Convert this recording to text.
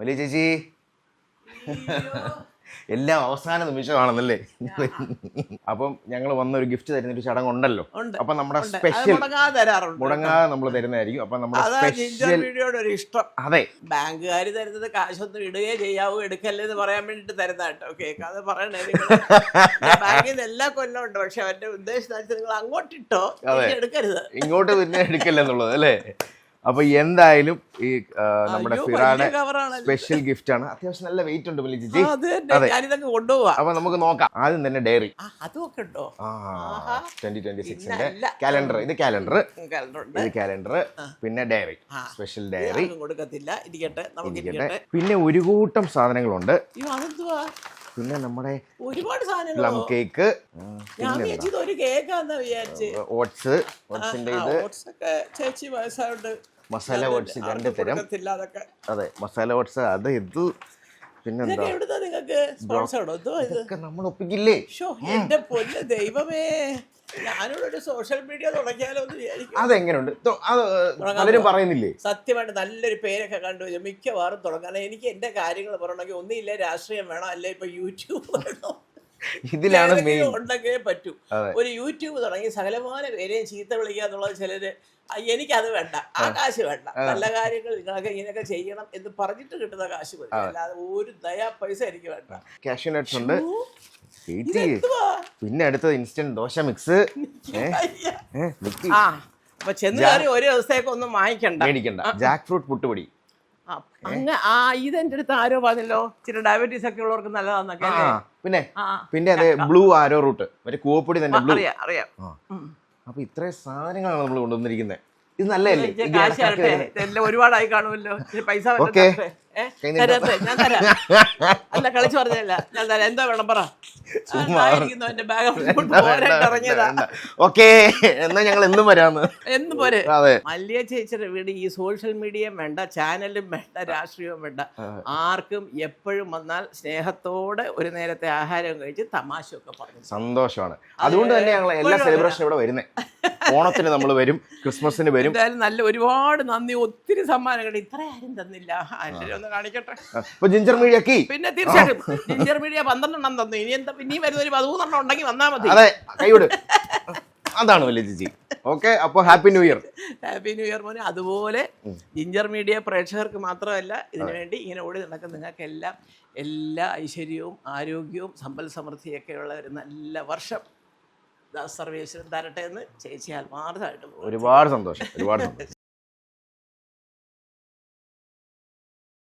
വലിയ ചേച്ചി. എല്ലാം അവസാന നിമിഷമാണെന്നല്ലേ? അപ്പം ഞങ്ങൾ വന്ന ഒരു ഗിഫ്റ്റ് തരുന്ന ഒരു ചടങ്ങ് ഉണ്ടല്ലോ അപ്പൊ നമ്മുടെ സ്പെഷ്യൽ മുടങ്ങാതെ നമ്മൾ തരുന്നതായിരിക്കും. അപ്പൊ നമ്മുടെ ഇഷ്ടം. അതെ. ബാങ്കുകാർ തരുന്നത് കാശൊന്നും ഇടുകയോ ചെയ്യാവോ എടുക്കല്ലേ എന്ന് പറയാൻ വേണ്ടിട്ട് തരുന്ന കേട്ടോ. കേൾക്കാതെ പറയണേ ബാങ്കിൽ നിന്ന് എല്ലാ കൊല്ലം ഉണ്ട്. പക്ഷെ അവന്റെ ഉദ്ദേശം നിങ്ങൾ അങ്ങോട്ട് ഇട്ടോ അതെ. എടുക്കരുത്. ഇങ്ങോട്ട് പിന്നെ എടുക്കല്ലേ എന്നുള്ളത് അല്ലേ? അപ്പൊ എന്തായാലും ഈ നമ്മുടെ ഫിറാടെ സ്പെഷ്യൽ ഗിഫ്റ്റ് ആണ്. അത്യാവശ്യം നല്ല വെയിറ്റ് ഉണ്ട് വലിയ ചേച്ചി കൊണ്ടുപോവാ. അപ്പൊ നമുക്ക് നോക്കാം. ആദ്യം തന്നെ ഡയറി അതൊക്കെ ഉണ്ടോ. ട്വന്റി ട്വന്റി സിക്സിന്റെ കാലണ്ടർ ഇത് കാലണ്ടർ ഇത് കാലണ്ടർ പിന്നെ ഡയറി സ്പെഷ്യൽ ഡയറി കൊടുക്കത്തില്ല. ഇരിക്കട്ടെ. ഇരിക്കട്ടെ. പിന്നെ ഒരു കൂട്ടം സാധനങ്ങളുണ്ട്. പിന്നെ നമ്മുടെ ഒരുപാട് പ്ലം സാധനങ്ങളോ കേക്ക് ഒരു കേക്കാന്നാ വിചാരിച്ച്. ഓട്സ്. ഓട്സിന്റെ ഇത്. ഓട്സ് ഒക്കെ ചേച്ചി വയസ്സായോണ്ട് മസാല ഓട്സ് രണ്ട് തരം. അതെ മസാല ഓട്സ് അത് ഇത് പിന്നെന്താ നിങ്ങൾക്ക്? സ്പോൺസർ എന്തോ ഇത് ഇതൊക്കെ നമ്മൾ ഒപ്പിക്കില്ലേ? എന്റെ പൊന്ന് ദൈവമേ. ഞാനിവിടെ സോഷ്യൽ മീഡിയ തുടങ്ങിയാലോ അതെങ്ങനെയുണ്ട്? അവരും പറയുന്നില്ലേ? സത്യമായിട്ട് നല്ലൊരു പേരൊക്കെ കണ്ടു. മിക്കവാറും തുടങ്ങാൻ എനിക്ക് എന്റെ കാര്യങ്ങൾ പറയണമെങ്കിൽ ഒന്നില്ല രാഷ്ട്രീയം വേണം അല്ലെ? ഇപ്പൊ യൂട്യൂബ് വേണം? ഇതിലാണ് മെയിൻ ഉണ്ടെങ്കിലേ പറ്റൂ. ഒരു യൂട്യൂബ് തുടങ്ങി സകലമാന പേരെയും ചീത്ത വിളിക്കുക എന്നുള്ളത് ചിലര് "ആ, എനിക്കത് വേണ്ട. ആ കാശ് വേണ്ട. നല്ല കാര്യങ്ങൾ നിങ്ങളൊക്കെ ഇങ്ങനെയൊക്കെ ചെയ്യണം എന്ന് പറഞ്ഞിട്ട് കിട്ടുന്ന കാശ് മതി. അല്ലാതെ ഒരു ദയാ പൈസ എനിക്ക് വേണ്ട. കാഷ്യൂ നട്ട്സ് ഉണ്ട്? പിന്നെ അടുത്തത് ഇൻസ്റ്റന്റ് ദോശ മിക്സ് അപ്പൊ ചെന്ന് ഒരു ദിവസത്തേക്ക് ഒന്നും വാങ്ങിക്കണ്ട. മേടിക്കണ്ട. ജാക്ക് ഫ്രൂട്ട് പുട്ടുപൊടി. അങ്ങ ആ ഇതെന്റെ അടുത്ത് ആരോ പറഞ്ഞല്ലോ? ചില ഡയബറ്റീസ് ഒക്കെ ഉള്ളവർക്ക് നല്ലതാന്നൊക്കെ ആ പിന്നെ പിന്നെ അതെ ബ്ലൂ ആരോ റൂട്ട്. മറ്റേ കൂവപ്പൊടി തന്നെ ബ്ലൂ. അറിയാം അറിയാം. അപ്പൊ ഇത്രയും സാധനങ്ങളാണ് നമ്മൾ കൊണ്ടുവന്നിരിക്കുന്നത് ഇത് നല്ലതല്ലേ? കാശ് തരട്ടെ. വരുന്നത്. ഒരുപാടായി കാണുമല്ലോ. പൈസ ഓക്കേ. ഞാൻ തരാം. അല്ല കളിച്ചു പറഞ്ഞല്ല ഞാൻ തരാം. എന്താ വേണം പറ. ഓക്കേ എന്നാ ഞങ്ങൾ എന്നും വരാന്ന്. എന്ന് പോരെ. മല്ലിയ ചേച്ചിയുടെ വീട് ഈ സോഷ്യൽ മീഡിയയും വേണ്ട ചാനലും വേണ്ട രാഷ്ട്രീയവും വേണ്ട. ആർക്കും എപ്പോഴും വന്നാൽ സ്നേഹത്തോടെ ഒരു നേരത്തെ ആഹാരം കഴിച്ച് തമാശ ഒക്കെ പറഞ്ഞു. സന്തോഷമാണ്. അതുകൊണ്ട് തന്നെ ഞങ്ങൾ എല്ലാ സെലിബ്രേഷനും ഇവിടെ വരുന്നത് ഓണത്തിന് നമ്മൾ വരും ക്രിസ്മസിന് വരും. എന്തായാലും നല്ല ഒരുപാട് നന്ദി ഒത്തിരി സമ്മാനങ്ങൾ ഇത്ര ആരും തന്നില്ല. ഒന്ന് കാണിക്കട്ടെ? ഇപ്പൊ ജിഞ്ചർ മീഡിയക്കി പിന്നെ തീർച്ചയായിട്ടും ജിഞ്ചർ മീഡിയ പന്ത്രണ്ടെണ്ണം തന്നു. ഇനി എന്താ ഇനിയും വരുന്ന ഒരു പതിമൂന്നെണ്ണം ഉണ്ടെങ്കിൽ വന്നാൽ മതി. അതെ കൈവിട് അതാണ് വലിയ ചേച്ചി ഓക്കെ അപ്പോൾ happy new year happy new year മോനെ. അതുപോലെ ജിഞ്ചർ മീഡിയ പ്രേക്ഷകർക്ക് മാത്രമല്ല ഇതിനു വേണ്ടി ഇങ്ങനെ ഓടി നടക്കുന്ന നിങ്ങൾക്കെല്ലാം എല്ലാ ഐശ്വര്യവും ആരോഗ്യവും സമ്പൽ സമൃദ്ധിയൊക്കെയുള്ള ഒരു നല്ല വർഷം. സർവേശ്വരൻ തരട്ടെ എന്ന് ചേച്ചി ആത്മാർത്ഥമായിട്ട് ഒരുപാട് സന്തോഷം ഒരുപാട്